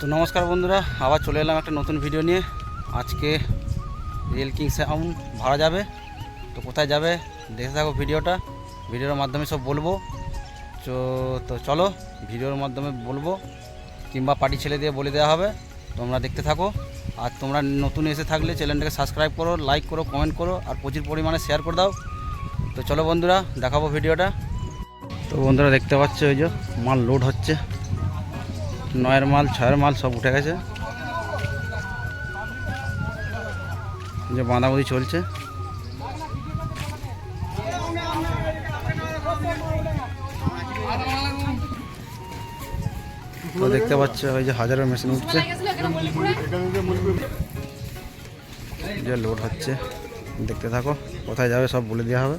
তো নমস্কার বন্ধুরা, আবার চলে এলাম একটা নতুন ভিডিও নিয়ে। আজকে রিয়েল কিং সাউন্ড ভাড়া যাবে। তো কোথায় যাবে, দেখে থাকো ভিডিওটা ভিডিওর মাধ্যমে সব বলব। তো তো চলো ভিডিওর মাধ্যমে বলব। কিংবা পার্টি ছেলে দিয়ে বলে দেওয়া হবে। তোমরা দেখতে থাকো। আর তোমরা নতুন এসে থাকলে চ্যানেলটাকে সাবস্ক্রাইব করো লাইক করো কমেন্ট করো, আর প্রচুর পরিমাণে শেয়ার করে দাও। তো চলো বন্ধুরা, দেখাবো ভিডিওটা তো বন্ধুরা দেখতে পাচ্ছ ওই যে, মাল লোড হচ্ছে। নয়ের মাল, ছয়ের মাল সব উঠে গেছে। যে বাঁধাবাঁধি চলছে। দেখতে পাচ্ছ, ওই যে হাজারের মেশিন উঠছে। যে লোড হচ্ছে। দেখতে থাকো, কোথায় যাবে সব বলে দেওয়া হবে।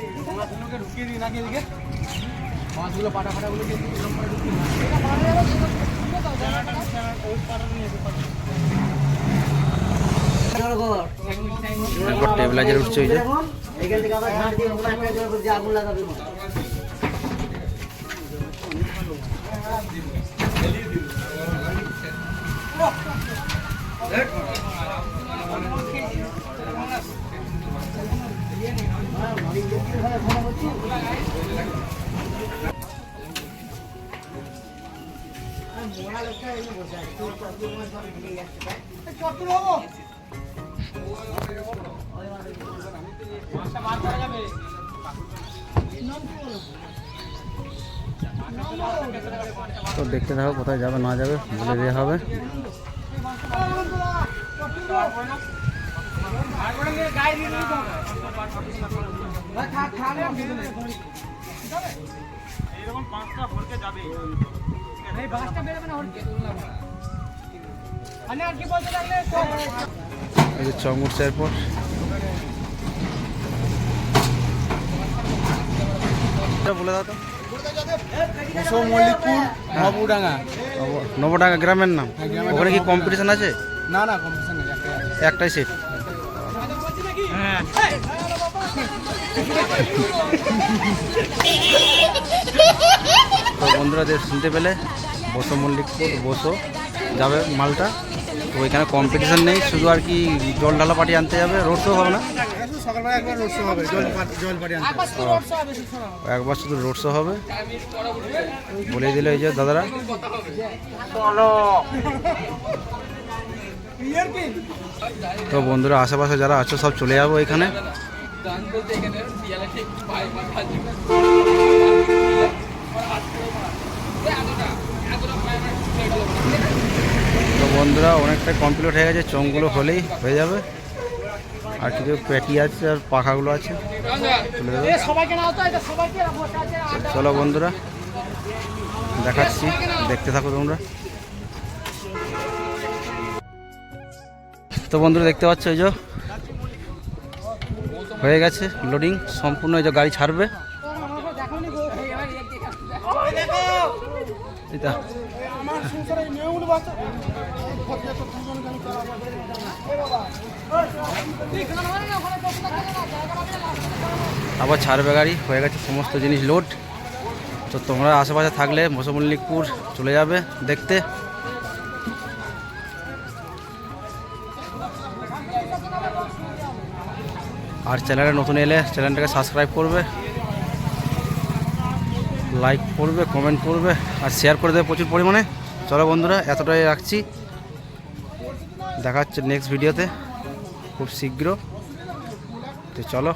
মাছগুলোকে ঢুকিয়ে দিই নাকি এদিকে? মাছগুলো পাটা ফাটাগুলো দিয়ে এরকম করে ঢুকিয়ে একবার টেবিলাইজার উঠছে ওই যে। এখান থেকে আবার ঝাড় দিয়ে ওগুলো একটা করে আগুন লাগাবে তো দেখতে থাকো কোথায় যাবে না যাবে বলে দেওয়া হবে। এই বাসটা বেরোবে না ওর কে তুলনা মারা মানে আর কি বলতে লাগলে এই যে চং উঠছে এরপর বলে দাও তো। মল্লিকপুর বাবুডাঙ্গা নবডাঙ্গা। গ্রামের নাম। ওখানে কি কম্পিটিশন আছে? না না কম্পিটিশন। একটাই সিট তো বন্ধুরা, যে শুনতে পেলে, বসো মল্লিকপুর বসো, যাবে মালটা। তো ওইখানে কম্পিটিশন নেই, শুধু আর কি জল ঢালা পাটি আনতে যাবে রোড শো হবে না? একবার শুধু রোড শো হবে। বলে দিলে ওই যে দাদারা। তো বন্ধুরা, আশেপাশে যারা আছো, সব চলে যাব এখানে। তো বন্ধুরা, অনেকটা কমপ্লিট হয়ে গেছে, চোঙগুলো হলেই হয়ে যাবে। আর কিছু প্যাটি আছে আর পাখাগুলো আছে। চলো বন্ধুরা, দেখাচ্ছি, দেখতে থাকো তোমরা। তো বন্ধুরা দেখতে পাচ্ছ এই যে হয়ে গেছে লোডিং সম্পূর্ণ এই যে গাড়ি ছাড়বে। আবার ছাড়বে গাড়ি, হয়ে গেছে সমস্ত জিনিস লোড তো তোমরা আশেপাশে থাকলে মশমল্লিকপুর চলে যাবে দেখতে। আর চ্যানেলে নতুন এলে চ্যানেলটাকে সাবস্ক্রাইব করবে, লাইক করবে, কমেন্ট করবে আর শেয়ার করে দেবে প্রচুর পরিমাণে। চলো বন্ধুরা, এতটাই রাখছি। দেখা হচ্ছে নেক্সট ভিডিওতে খুব শীঘ্র। তো চলো।